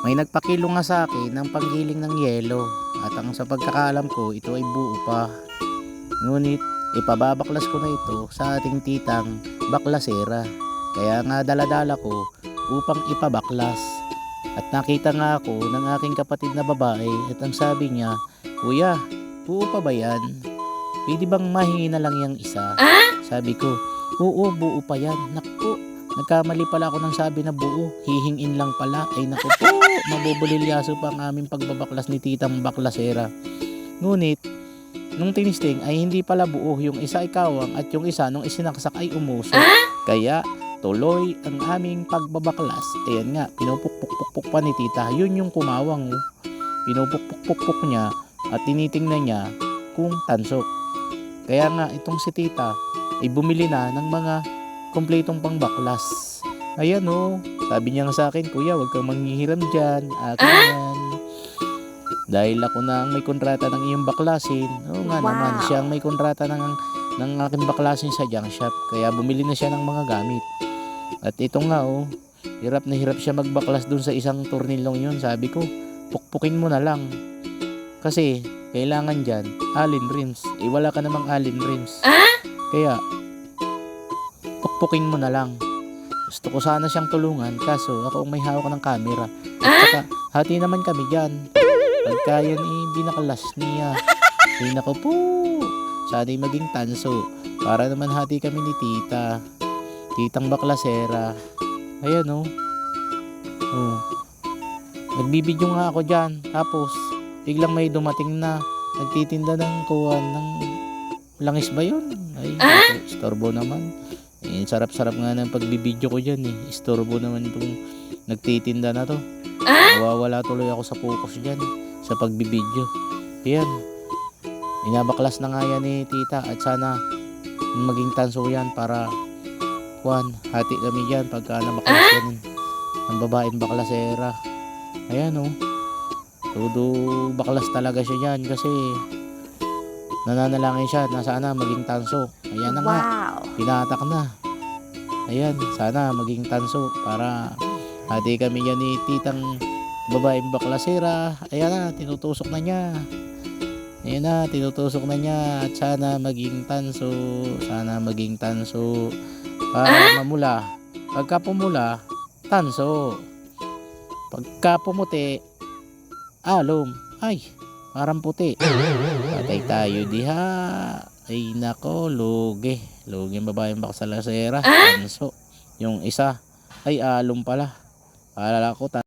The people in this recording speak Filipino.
May nagpakilo nga sa akin ng panggiling ng yelo at ang sa pagkakaalam ko ito ay buo pa. Ngunit ipababaklas ko na ito sa ating titang baklasera. Kaya nga daladala ko upang ipabaklas. At nakita nga ako ng aking kapatid na babae at ang sabi niya, Kuya, buo pa ba yan? Pwede bang mahingi na lang yung isa? Sabi ko, oo, buo pa yan. Naku, nagkamali pala ako ng sabi na buo. Hihingin lang pala. Ay naku po, mabubulilyaso pa ang aming pagbabaklas ni titang baklasera. Ngunit, nung tinisting ay hindi pala buo. Yung isa ay kawang at yung isa nung isinaksak ay umuso. Kaya, tuloy ang aming pagbabaklas. Ayan nga, pinupukpukpukpuk pa ni tita. Yun yung kumawang. Oh. Pinupukpukpukpuk niya at tinitingnan niya kung tanso. Kaya nga, itong si tita ay bumili na ng mga kompletong pangbaklas. Ayan oh, sabi niya nga sa akin, Kuya, huwag kang manghihiram dyan. Akin yan. Dahil ako na ang may kontrata ng iyong baklasin. Oo nga naman, Wow. siya ang may kontrata ng, ng aking baklasin sa junk shop. Kaya bumili na siya ng mga gamit. At ito nga oh, hirap na hirap siya magbaklas dun sa isang tornilong yun. Sabi ko, pukpukin mo na lang. Kasi, kailangan dyan, allen rims. Eh, wala ka namang allen rims. Kaya, pukpukin mo na lang. Gusto ko sana siyang tulungan, kaso ako ang may hawak ng camera. At saka, hati naman kami dyan. Pagka yan, eh, hindi nakalas niya. Ay, nako po. Sana'y maging tanso. Para naman hati kami ni tita. Titang baklasera. Ayan, oh. Oh. Nagbibidyo nga ako dyan. Tapos, biglang may dumating na nagtitinda ng kuwan ng langis ba yun? Ay, naku, istorbo naman. Eh, sarap-sarap nga ng pagbibidyo ko dyan eh. Istorbo naman itong nagtitinda na to. Nawawala tuloy ako sa focus dyan sa pagbibidyo. Ayan. Inabaklas na nga yan ni tita at sana maging tanso yan para kuwan, hati kami dyan pagka nabaklas yan ang babaeng baklasera. Ayan oh. Todo baklas talaga siya dyan kasi nananalangin siya na sana maging tanso. Ayan na nga, Wow. pinatak na. Ayan, sana maging tanso para hati kami yan ni titang babaeng baklasera. Ayan na, tinutusok na niya. Ayan na, tinutusok na niya at sana maging tanso. Sana maging tanso para mamula. Pagka pumula, tanso. Pagka pumuti, alum. Ay, parang puti. Patay tayo diha. Ay nako, lugi. Lugi ang babaeng baksalasera. Tanso. Yung isa, ay alum pala. Alala ko,